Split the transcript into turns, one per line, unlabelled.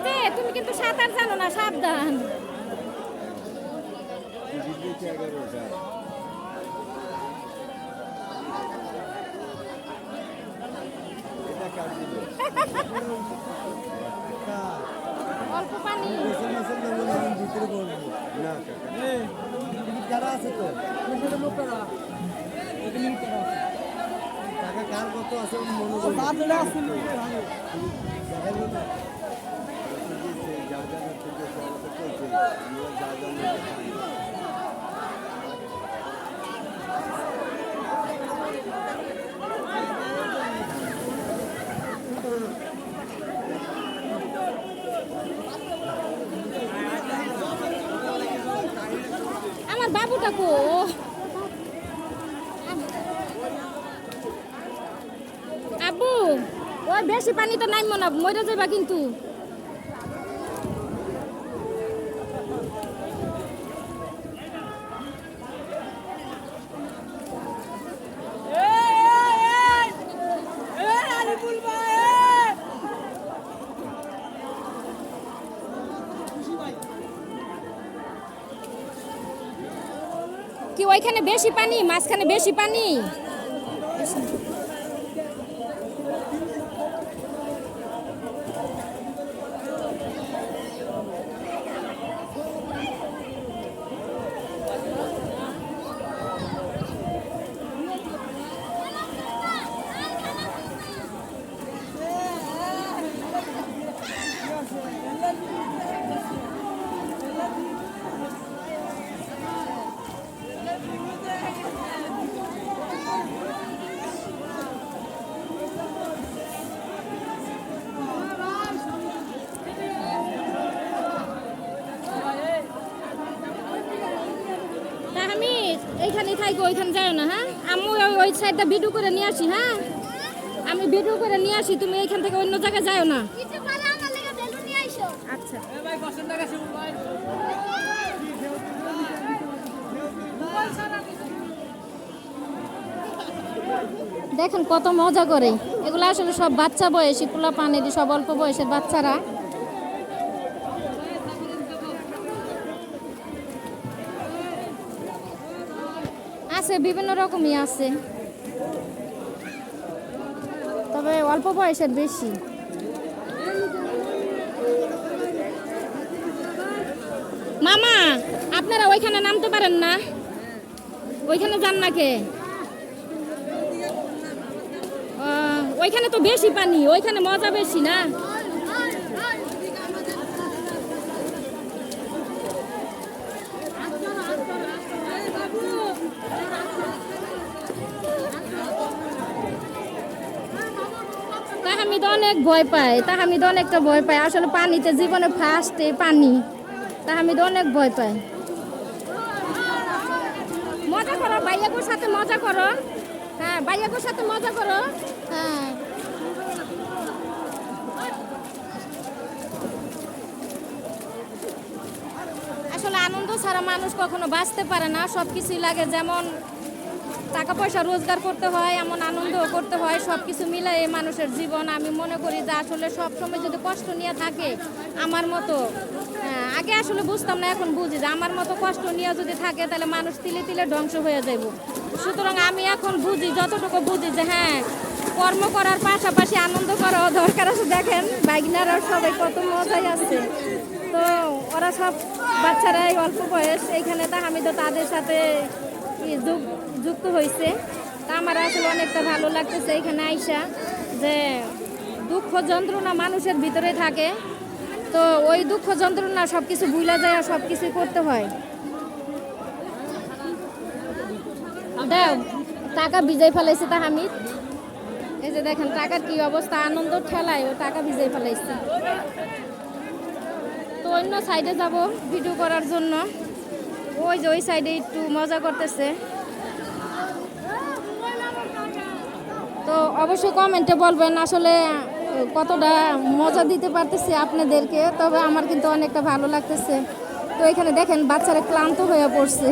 এই যে তুমি কিন্তু সাঁতার জানো না সাবধান।
কার
অল্প পানি।
আছে তো টাকা কার কত আছে মনে করি দেখাল না যা যা ঠিক আছে আমরা তো চলছে আমরা
বাবুটা কো আব্বু ওই বেশি পানি তো নাইমো না মরে যাবা কিন্তু। কি ওইখানে বেশি পানি? মাঝখানে বেশি পানি তা আমি এইখানে থাকব ওইখানে যাও না হ্যাঁ? আমি ওই ওই সাইডটা ভিডিও করে নিয়ে আসি হ্যাঁ? আমি ভিডিও করে নিয়ে আসি তুমি এইখান থেকে অন্য জায়গায় যাও না। আচ্ছা। দেখেন কত মজা করে। এগুলো আসলে সব বাচ্চা বয়সী পোলা পানির সব অল্প বয়সের বাচ্চারা। আছে, বিভিন্ন রকমই আছে। তবে অল্প বয়সের বেশি। মামা, আপনারা ওইখানে নামতে পারেন না? ওইখানে যান না কে? ওইখানে তো বেশি পানি, ওইখানে মজা বেশি না? তাহামিদ অনেক ভয় পায় তাহামিদ অনেকটা ভয় পায় আসলে পানিতে জীবনে ফার্স্টে পানি তাহামিদ অনেক ভয় পায় মজা করো, ভাইয়াগুর সাথে মজা করো। হ্যাঁ ভাইয়াগুর সাথে মজা করো। হ্যাঁ। আসলে আনন্দ ছাড়া মানুষ কখনো বাঁচতে পারে না সব কিছুই লাগে যেমন টাকা পয়সা রোজগার করতে হয়, এমন আনন্দ করতে হয় সব কিছু মিলে এই মানুষের জীবন। আমি মনে করি যে আসলে সব সময় যদি কষ্ট নিয়ে থাকে আমার মতো আগে আসলে বুঝতাম না, এখন বুঝি যে আমার মতো কষ্ট নিয়ে যদি থাকে তাহলে মানুষ তিলে তিলে ধ্বংস হয়ে যাব সুতরাং আমি এখন বুঝি, যতটুকু বুঝি যে হ্যাঁ কর্ম করার পাশাপাশি আনন্দ করাও দরকার আছে। দেখেন বাইকনারা সবাই কত মজাই আছে। তো ওরা সব বাচ্চারাই অল্প বয়স এইখানে তা আমি তো তাদের সাথে হয়েছে তা আমার আসলে অনেকটা ভালো লাগতেছে এখানে আইসা যে দুঃখ যন্ত্রণা মানুষের ভিতরে থাকে। তো ওই দুঃখ যন্ত্রণা সব কিছু ভুলা যায় আর সব কিছু করতে হয়। টাকা ভিজাই ফেলাইছে তা হামিদ এই যে দেখেন টাকার কি অবস্থা, আনন্দ ঠেলায় ও টাকা ভিজাই ফেলাইছে। তো অন্য সাইডে যাব ভিডিও করার জন্য। ওই যে ওই সাইডে একটু মজা করতেছে। তো অবশ্যই কমেন্টে বলবেন আসলে কতটা মজা দিতে পারতেছি আপনাদেরকে, তবে আমার কিন্তু অনেকটা ভালো লাগতেছে। তো এখানে দেখেন, বাচ্চারা ক্লান্ত হয়ে পড়ছে।